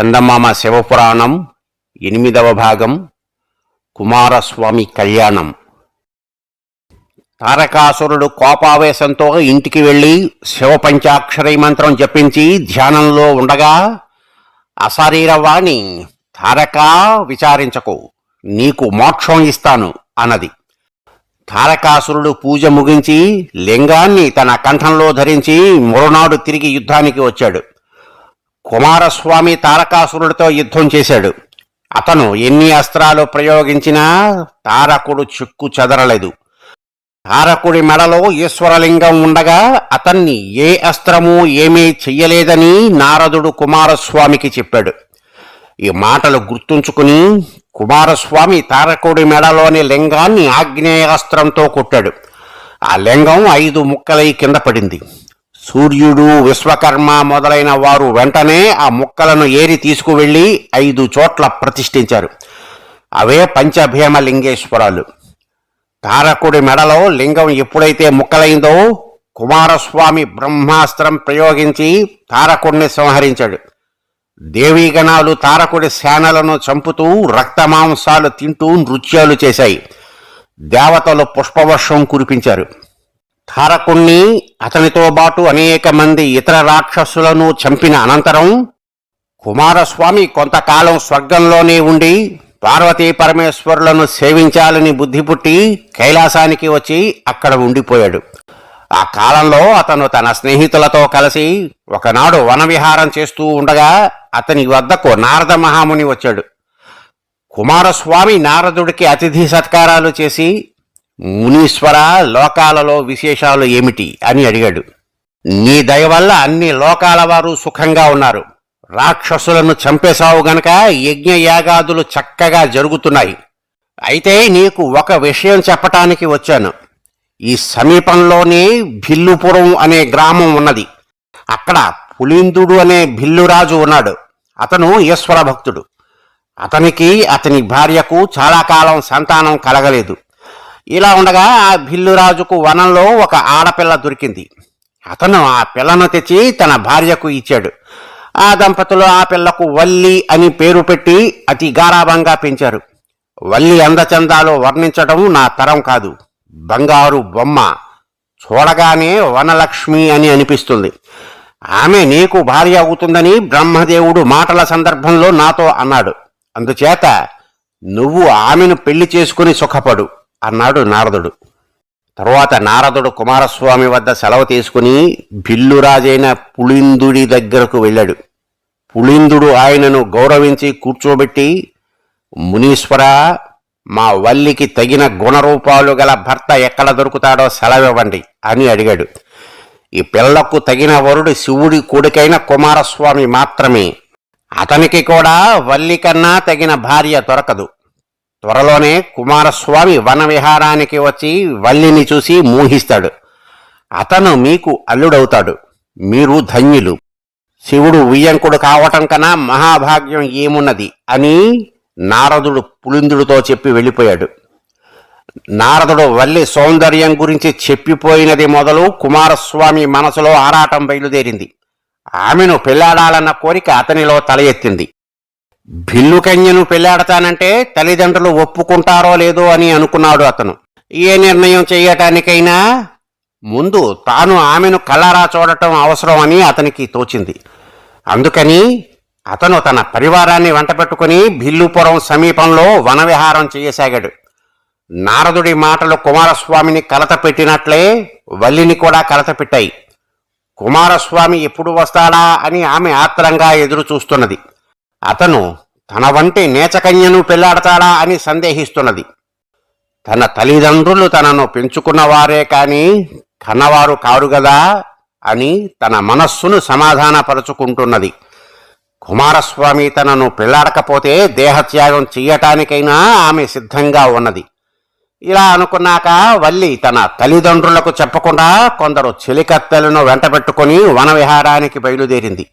చందమామ శివపురాణం ఎనిమిదవ భాగం కుమారస్వామి కళ్యాణం. తారకాసురుడు కోపావేశంతో ఇంటికి వెళ్ళి శివపంచాక్షరీ మంత్రం జపించి ధ్యానంలో ఉండగా అశరీరవాణి తారకా విచారించకు నీకు మోక్షం ఇస్తాను అన్నది. తారకాసురుడు పూజ ముగించి లింగాన్ని తన కంఠంలో ధరించి మరునాడు తిరిగి యుద్ధానికి వచ్చాడు. కుమారస్వామి తారకాసురుడితో యుద్ధం చేశాడు. అతను ఎన్ని అస్త్రాలు ప్రయోగించినా తారకుడు చిక్కు చెదరలేదు. తారకుడి మెడలో ఈశ్వరలింగం ఉండగా అతన్ని ఏ అస్త్రము ఏమీ చెయ్యలేదని నారదుడు కుమారస్వామికి చెప్పాడు. ఈ మాటలు గుర్తుంచుకుని కుమారస్వామి తారకుడి మెడలోని లింగాన్ని ఆగ్నేయాస్త్రంతో కొట్టాడు. ఆ లింగం ఐదు ముక్కలై కింద పడింది. సూర్యుడు విశ్వకర్మ మొదలైన వారు వెంటనే ఆ ముక్కలను ఏరి తీసుకువెళ్ళి ఐదు చోట్ల ప్రతిష్ఠించారు. అవే పంచభీమ లింగేశ్వరాలు తారకుడి మెడలో లింగం ఎప్పుడైతే ముక్కలైందో కుమారస్వామి బ్రహ్మాస్త్రం ప్రయోగించి తారకుడిని సంహరించాడు. దేవీగణాలు తారకుడి శానలను చంపుతూ రక్తమాంసాలు తింటూ నృత్యాలు చేశాయి. దేవతలు పుష్పవర్షం కురిపించారు. తారకుణ్ణి అతనితో పాటు అనేక మంది ఇతర రాక్షసులను చంపిన అనంతరం కుమారస్వామి కొంతకాలం స్వర్గంలోనే ఉండి పార్వతీ పరమేశ్వరులను సేవించాలని బుద్ధి పుట్టి కైలాసానికి వచ్చి అక్కడ ఉండిపోయాడు. ఆ కాలంలో అతను తన స్నేహితులతో కలిసి ఒకనాడు వనవిహారం చేస్తూ ఉండగా అతని వద్దకు నారద మహాముని వచ్చాడు. కుమారస్వామి నారదుడికి అతిథి సత్కారాలు చేసి మునీశ్వర లోకాలలో విశేషాలు ఏమిటి అని అడిగాడు. నీ దయ వల్ల అన్ని లోకాల వారు సుఖంగా ఉన్నారు. రాక్షసులను చంపేశావు గనక యజ్ఞ యాగాదులు చక్కగా జరుగుతున్నాయి. అయితే నీకు ఒక విషయం చెప్పటానికి వచ్చాను. ఈ సమీపంలోనే భిల్లుపురం అనే గ్రామం ఉన్నది. అక్కడ పులిందుడు అనే భిల్లురాజు ఉన్నాడు. అతను ఈశ్వర భక్తుడు. అతనికి అతని భార్యకు చాలా కాలం సంతానం కలగలేదు. ఇలా ఉండగా ఆ భిల్లురాజుకు వనంలో ఒక ఆడపిల్ల దొరికింది. అతను ఆ పిల్లను తెచ్చి తన భార్యకు ఇచ్చాడు. ఆ దంపతులు ఆ పిల్లకు వల్లి అని పేరు పెట్టి అతి గారాభంగా పెంచారు. వల్లి అందచందాలు వర్ణించడం నా తరం కాదు. బంగారు బొమ్మ. చూడగానే వనలక్ష్మి అని అనిపిస్తుంది. ఆమె నీకు భార్య అవుతుందని బ్రహ్మదేవుడు మాటల సందర్భంలో నాతో అన్నాడు. అందుచేత నువ్వు ఆమెను పెళ్ళి చేసుకుని సుఖపడు. అన్నాడు నారదుడు. తరువాత నారదుడు కుమారస్వామి వద్ద సెలవు తీసుకుని బిల్లురాజైన పులిందుడి దగ్గరకు వెళ్ళాడు. పులిందుడు ఆయనను గౌరవించి కూర్చోబెట్టి మునీశ్వర మా వల్లికి తగిన గుణరూపాలు గల భర్త ఎక్కడ దొరుకుతాడో సెలవివ్వండి అని అడిగాడు. ఈ పిల్లకు తగిన వరుడు శివుడి కొడుకైన కుమారస్వామి మాత్రమే. అతనికి కూడా వల్లికన్నా తగిన భార్య దొరకదు. త్వరలోనే కుమారస్వామి వన విహారానికి వచ్చి వల్లిని చూసి మోహిస్తాడు. అతను మీకు అల్లుడవుతాడు. మీరు ధన్యులు. శివుడు ఉయ్యంకుడు కావటం కన్నా మహాభాగ్యం ఏమున్నది అని నారదుడు పులిందుడితో చెప్పి వెళ్ళిపోయాడు. నారదుడు వల్లి సౌందర్యం గురించి చెప్పిపోయినది మొదలు కుమారస్వామి మనసులో ఆరాటం బయలుదేరింది. ఆమెను పెళ్ళాడాలన్న కోరిక అతనిలో తల ఎత్తింది భిల్లు కన్యను పెళ్ళాడతానంటే తల్లిదండ్రులు ఒప్పుకుంటారో లేదో అని అనుకున్నాడు అతను. ఏ నిర్ణయం చేయటానికైనా ముందు తాను ఆమెను కళ్ళారా చూడటం అవసరం అని అతనికి తోచింది. అందుకని అతను తన పరివారాన్ని వెంటపెట్టుకుని భిల్లుపురం సమీపంలో వనవిహారం చేయసాగాడు. నారదుడి మాటలు కుమారస్వామిని కలత పెట్టినట్లే వల్లిని కూడా కలత పెట్టాయి. కుమారస్వామి ఎప్పుడు వస్తాడా అని ఆమె ఆత్రంగా ఎదురు చూస్తున్నది అతను తన వంటి నేచకన్యను పెళ్ళాడతాడా అని సందేహిస్తున్నది. తన తల్లిదండ్రులు తనను పెంచుకున్నవారే కాని కన్నవారు కారు గదా అని తన మనస్సును సమాధానపరుచుకుంటున్నది. కుమారస్వామి తనను పెళ్ళాడకపోతే దేహత్యాగం చెయ్యటానికైనా ఆమె సిద్ధంగా ఉన్నది. ఇలా అనుకున్నాక వల్లి తన తల్లిదండ్రులకు చెప్పకుండా కొందరు చెలికత్తెలను వెంటబెట్టుకుని వనవిహారానికి బయలుదేరింది.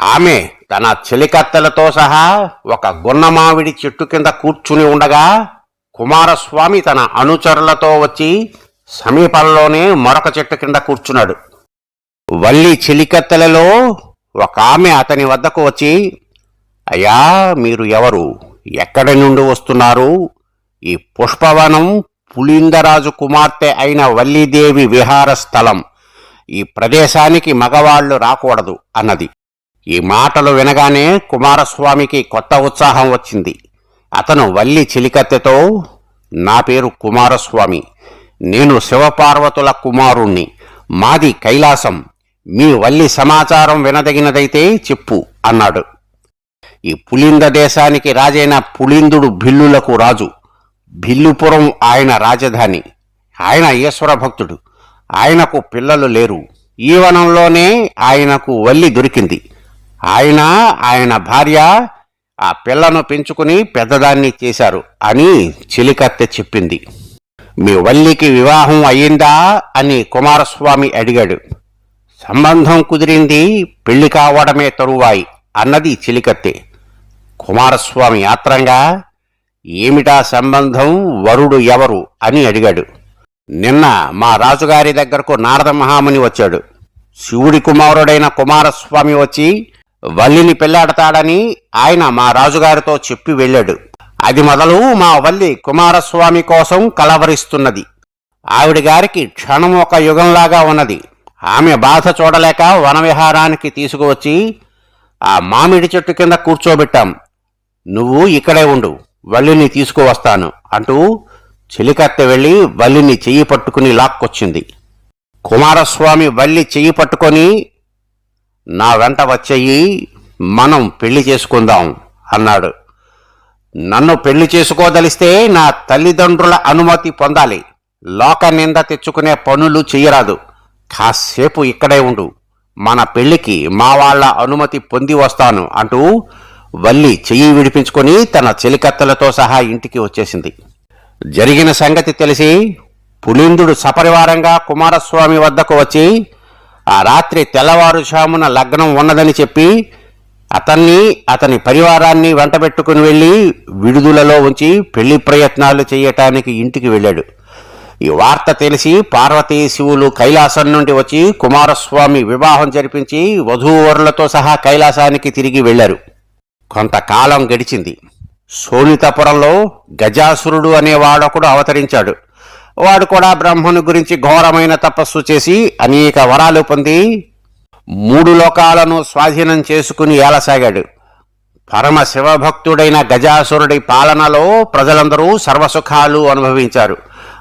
ఆమె తన చెలికత్తెలతో సహా ఒక గున్నమావిడి చెట్టు కింద కూర్చుని ఉండగా కుమారస్వామి తన అనుచరులతో వచ్చి సమీపంలోనే మరొక చెట్టు కింద కూర్చున్నాడు. వల్లి చెలికత్తెలలో ఒక ఆమె అతని వద్దకు వచ్చి అయ్యా మీరు ఎవరు? ఎక్కడి నుండి వస్తున్నారు? ఈ పుష్పవనం పులిందరాజు కుమార్తె అయిన వల్లీదేవి విహార స్థలం ఈ ప్రదేశానికి మగవాళ్ళు రాకూడదు అన్నది. ఈ మాటలు వినగానే కుమారస్వామికి కొత్త ఉత్సాహం వచ్చింది. అతను వల్లి చిలికత్తెతో నా పేరు కుమారస్వామి నేను శివపార్వతుల కుమారుణ్ణి మాది కైలాసం మీ వల్లి సమాచారం వినదగినదైతే చెప్పు అన్నాడు. ఈ పులింద దేశానికి రాజైన పులిందుడు భిల్లులకు రాజు. భిల్లుపురం ఆయన రాజధాని. ఆయన ఈశ్వర భక్తుడు. ఆయనకు పిల్లలు లేరు. ఈ వనంలోనే ఆయనకు వల్లి దొరికింది. ఆయన ఆయన భార్య ఆ పిల్లను పెంచుకుని పెద్దదాన్ని చేశారు అని చిలికత్తె చెప్పింది. మీ వల్లికి వివాహం అయ్యిందా అని కుమారస్వామి అడిగాడు. సంబంధం కుదిరింది పెళ్ళి కావడమే తరువాయి అన్నది చిలికత్తె. కుమారస్వామి ఆత్రంగా ఏమిటా సంబంధం? వరుడు ఎవరు? అని అడిగాడు. నిన్న మా రాజుగారి దగ్గరకు నారద మహాముని వచ్చాడు. శివుడి కుమారుడైన కుమారస్వామి వచ్చి వల్లిని పెళ్ళాడతాడని ఆయన మా రాజుగారితో చెప్పి వెళ్ళాడు. అది మొదలు మా వల్లి కుమారస్వామి కోసం కలవరిస్తున్నది. ఆవిడ గారికి క్షణం ఒక యుగంలాగా ఉన్నది. ఆమె బాధ చూడలేక వనవిహారానికి తీసుకువచ్చి ఆ మామిడి చెట్టు కింద కూర్చోబెట్టాం. నువ్వు ఇక్కడే ఉండు వల్లిని తీసుకువస్తాను అంటూ చెలికత్తె వెళ్ళి వల్లిని చెయ్యి పట్టుకుని లాక్కొచ్చింది. కుమారస్వామి వల్లి చెయ్యి పట్టుకొని నా వెంట వచ్చేయి మనం పెళ్ళి చేసుకుందాం అన్నాడు. నన్ను పెళ్ళి చేసుకోదలిస్తే నా తల్లిదండ్రుల అనుమతి పొందాలి. లోక నింద తెచ్చుకునే పనులు చెయ్యరాదు కాసేపు ఇక్కడే ఉండు. మన పెళ్ళికి మా వాళ్ళ అనుమతి పొంది వస్తాను అంటూ వల్లి చెయ్యి విడిపించుకొని తన చెలికత్తెలతో సహా ఇంటికి వచ్చేసింది. జరిగిన సంగతి తెలిసి పులిందుడు సపరివారంగా కుమారస్వామి వద్దకు వచ్చి ఆ రాత్రి తెల్లవారుజామున లగ్నం ఉన్నదని చెప్పి అతన్ని అతని పరివారాన్ని వెంటబెట్టుకుని వెళ్ళి విడుదలలో ఉంచి పెళ్ళి ప్రయత్నాలు చేయటానికి ఇంటికి వెళ్ళాడు. ఈ వార్త తెలిసి పార్వతీ శివులు కైలాసం నుండి వచ్చి కుమారస్వామి వివాహం జరిపించి వధూవరులతో సహా కైలాసానికి తిరిగి వెళ్ళారు కొంతకాలం గడిచింది. సోనితపురంలో గజాసురుడు అనేవాడొకడు అవతరించాడు. వాడు కూడా బ్రహ్మను గురించి ఘోరమైన తపస్సు చేసి అనేక వరాలు పొంది మూడు లోకాలను స్వాధీనం చేసుకుని ఏలసాగాడు. పరమ శివభక్తుడైన గజాసురుడి పాలనలో ప్రజలందరూ సర్వసుఖాలు అనుభవించారు.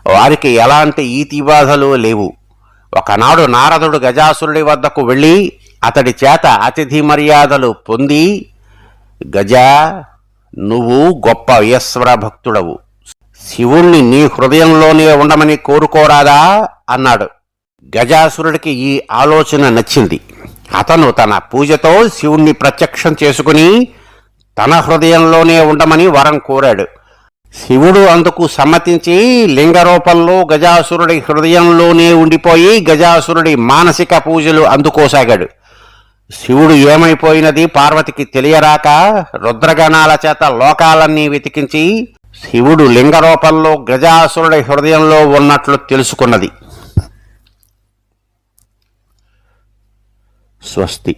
వారికి ఎలాంటి ఈతి బాధలు లేవు. ఒకనాడు నారదుడు గజాసురుడి వద్దకు వెళ్ళి అతడి చేత అతిథి మర్యాదలు పొంది గజా నువ్వు గొప్ప ఈశ్వర భక్తుడవు. శివుణ్ణి నీ హృదయంలోనే ఉండమని కోరుకోరాదా? అన్నాడు. గజాసురుడికి ఈ ఆలోచన నచ్చింది. అతను తన పూజతో శివుణ్ణి ప్రత్యక్షం చేసుకుని తన హృదయంలోనే ఉండమని వరం కోరాడు. శివుడు అందుకు సమ్మతించి లింగ రూపంలో గజాసురుడి హృదయంలోనే ఉండిపోయి గజాసురుడి మానసిక పూజలు అందుకోసాగాడు. శివుడు ఏమైపోయినది పార్వతికి తెలియరాక రుద్రగణాల చేత లోకాలన్నీ వెతికించి శివుడు లింగ రూపంలో గజాసురుడి హృదయంలో ఉన్నట్లు తెలుసుకున్నది. స్వస్తి.